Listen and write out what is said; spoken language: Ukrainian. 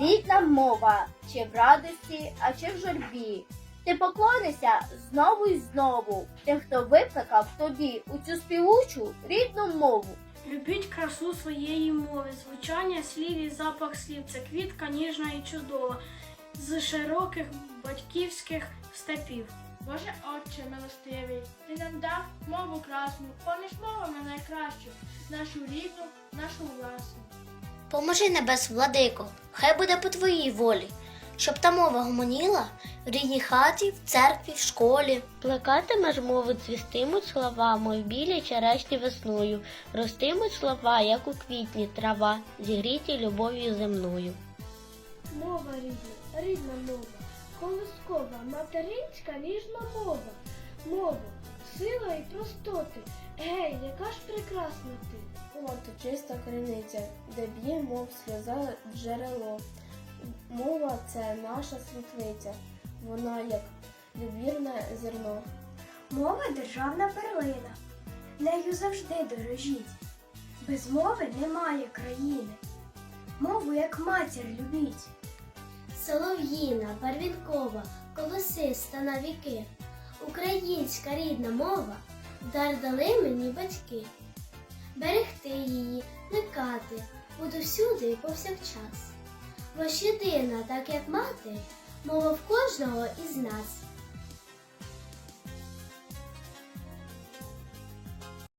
Рідна мова, чи в радості, а чи в журбі. Ти поклонися знову і знову тим, хто викликав тобі у цю співучу рідну мову. Любіть красу своєї мови, звучання слів і запах слів. Це квітка ніжна і чудова, з широких батьківських степів. Боже Отче милостивий, ти нам дав мову красну, поміж мовами найкращу, нашу рідну, нашу власну. Поможи небес, владико, хай буде по твоїй волі, щоб та мова гомоніла в рідній хаті, в церкві, в школі. Плекатимеш мову, цвістимуть слова, мов білі черешні весною, ростимуть слова, як у квітні трава, зігріті любов'ю земною. Мова рідна, рідна мова, колискова, материнська ніжна мова. Мова, сила і простоти. Гей, яка ж прекрасна ти. От чиста криниця, де б'є, мов сльоза джерело. Мова це наша світлиця, вона як любірне зерно. Мова державна перлина. Нею завжди дорожіть. Без мови немає країни. Мову як матір любіть. Солов'їна, барвінкова, колосиста на віки. Українська рідна мова дар дали мені батьки. Берегти її, плекати, буду всюди і повсякчас. Бо ж єдина, так як мати, мова в кожного із нас.